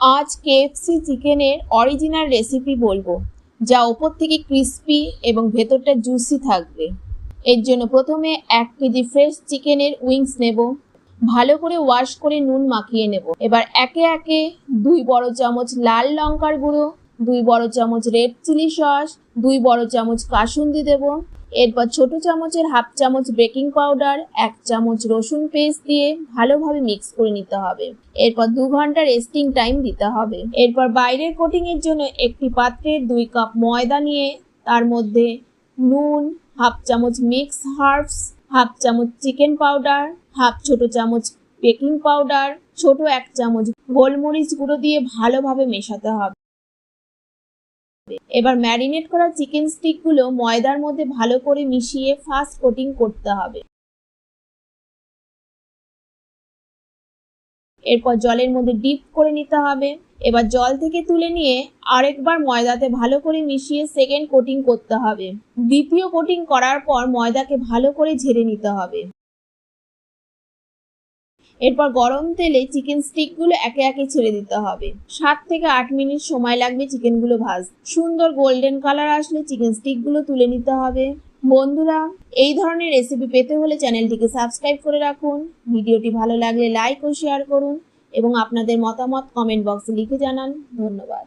আজ কেএফসি চিকেনের original recipe বলব, যা ওপর থেকে ক্রিস্পি এবং ভেতরটা জুসি থাকবে। এর জন্য প্রথমে এক কেজি ফ্রেশ চিকেনের উইংস নেব, ভালো করে ওয়াশ করে নুন মাখিয়ে নেব। এবার একে একে দুই বড় চামচ লাল লঙ্কার গুঁড়ো, দুই বড় চামচ রেড চিলি সস দুই বড় চামচ কাসুন্দি দেব। এরপর ছোট চামচের হাফ চামচ বেকিং পাউডার, এক চামচ রসুন পেস্ট দিয়ে ভালোভাবে মিক্স করে নিতে হবে। এরপর দু ঘণ্টা রেস্টিং টাইম দিতে হবে। এরপর বাইরের কোটিং এর জন্য একটি পাত্রে দুই কাপ ময়দা নিয়ে তার মধ্যে নুন, হাফ চামচ মিক্স হার্বস, হাফ চামচ চিকেন পাউডার, হাফ ছোট চামচ বেকিং পাউডার, ছোট এক চামচ গোলমরিচ গুঁড়ো দিয়ে ভালোভাবে মেশাতে হবে। এবার ম্যারিনেট করা চিকেন স্টিকগুলো ময়দার মধ্যে ভালো করে মিশিয়ে ফার্স্ট কোটিং করতে হবে। এরপর জলের মধ্যে ডিপ করে নিতে হবে। এবার জল থেকে তুলে নিয়ে আরেকবার ময়দাতে ভালো করে মিশিয়ে সেকেন্ড কোটিং করতে হবে। দ্বিতীয় কোটিং করার পর ময়দাকে ভালো করে ঝেড়ে নিতে হবে। এরপর গরম তেলে চিকেন স্টিকগুলো একে একে ছেড়ে দিতে হবে। সাত থেকে আট মিনিট সময় লাগবে চিকেনগুলো ভাজ সুন্দর গোল্ডেন কালার আসলে চিকেন স্টিকগুলো তুলে নিতে হবে। বন্ধুরা, এই ধরনের রেসিপি পেতে হলে চ্যানেলটিকে সাবস্ক্রাইব করে রাখুন। ভিডিওটি ভালো লাগলে লাইক ও শেয়ার করুন এবং আপনাদের মতামত কমেন্ট বক্সে লিখে জানান। ধন্যবাদ।